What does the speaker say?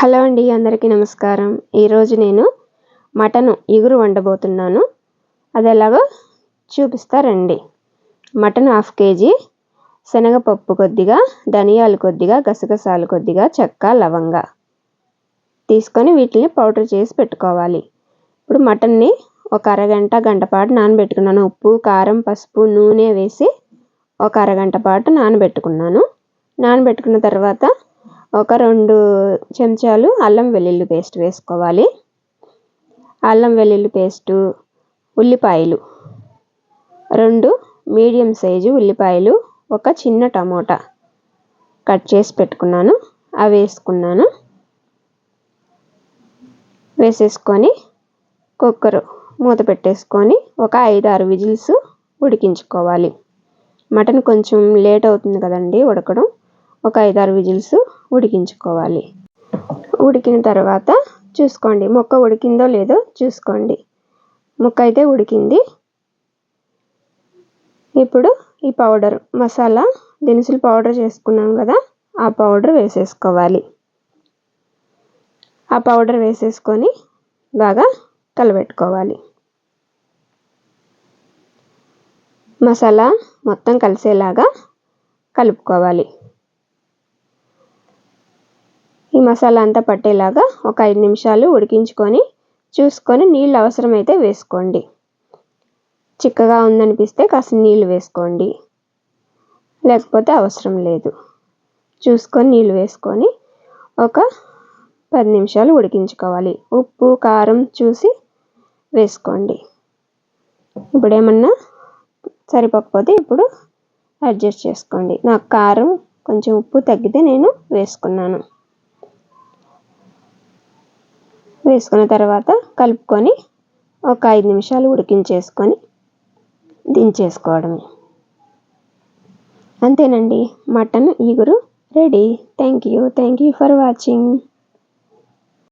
Hello అండి అందరికీ నమస్కారం. ఈరోజు నేను మటన్ ఇగురు వండబోతున్నాను. అది ఎలాగో చూపిస్తారండి మటన్ హాఫ్ కేజీ శనగపప్పు కొద్దిగా ధనియాలు కొద్దిగా గసగసాలు కొద్దిగా చెక్క లవంగ తీసుకొని వీటిని పౌడర్ చేసి పెట్టుకోవాలి. ఇప్పుడు మటన్ని ఒక అరగంట గంట పాటు నానబెట్టుకున్నాను. ఉప్పు కారం పసుపు నూనె వేసి ఒక అరగంట పాటు నానబెట్టుకున్నాను. నానబెట్టుకున్న తర్వాత ఒక రెండు చెంచాలు అల్లం వెల్లుల్లి పేస్ట్ వేసుకోవాలి. అల్లం వెల్లుల్లి పేస్టు ఉల్లిపాయలు రెండు మీడియం సైజు ఉల్లిపాయలు ఒక చిన్న టమోటా కట్ చేసి పెట్టుకున్నాను. అవి వేసుకున్నాను. వేసేసుకొని కుక్కర్ మూత పెట్టేసుకొని ఒక ఐదు ఆరు విజిల్స్ ఉడికించుకోవాలి. మటన్ కొంచెం లేట్ అవుతుంది కదండి ఉడకడం. ఒక ఐదారు విజిల్స్ ఉడికించుకోవాలి. ఉడికిన తర్వాత చూసుకోండి ముక్క ఉడికిందో లేదో చూసుకోండి. ముక్క అయితే ఉడికింది. ఇప్పుడు ఈ పౌడర్ మసాలా దినుసులు పౌడర్ చేసుకున్నాం కదా ఆ పౌడర్ వేసేసుకోవాలి. ఆ పౌడర్ వేసేసుకొని బాగా కలబెట్టుకోవాలి. మసాలా మొత్తం కలిసేలాగా కలుపుకోవాలి. ఈ మసాలా అంతా పట్టేలాగా ఒక ఐదు నిమిషాలు ఉడికించుకొని చూసుకొని నీళ్ళు అవసరమైతే వేసుకోండి. చిక్కగా ఉందనిపిస్తే కాస్త నీళ్ళు వేసుకోండి. లేకపోతే అవసరం లేదు. చూసుకొని నీళ్ళు వేసుకొని ఒక పది నిమిషాలు ఉడికించుకోవాలి. ఉప్పు కారం చూసి వేసుకోండి. ఇప్పుడు ఏమన్నా సరిపోకపోతే ఇప్పుడు అడ్జస్ట్ చేసుకోండి. నాకు కారం కొంచెం ఉప్పు తగ్గితే నేను వేసుకున్నాను. వేసుకున్న తర్వాత కలుపుకొని ఒక ఐదు నిమిషాలు ఉడికించేసుకొని దించేసుకోవడమే. అంతేనండి. Mutton ఈగురు ready. Thank you thank you for watching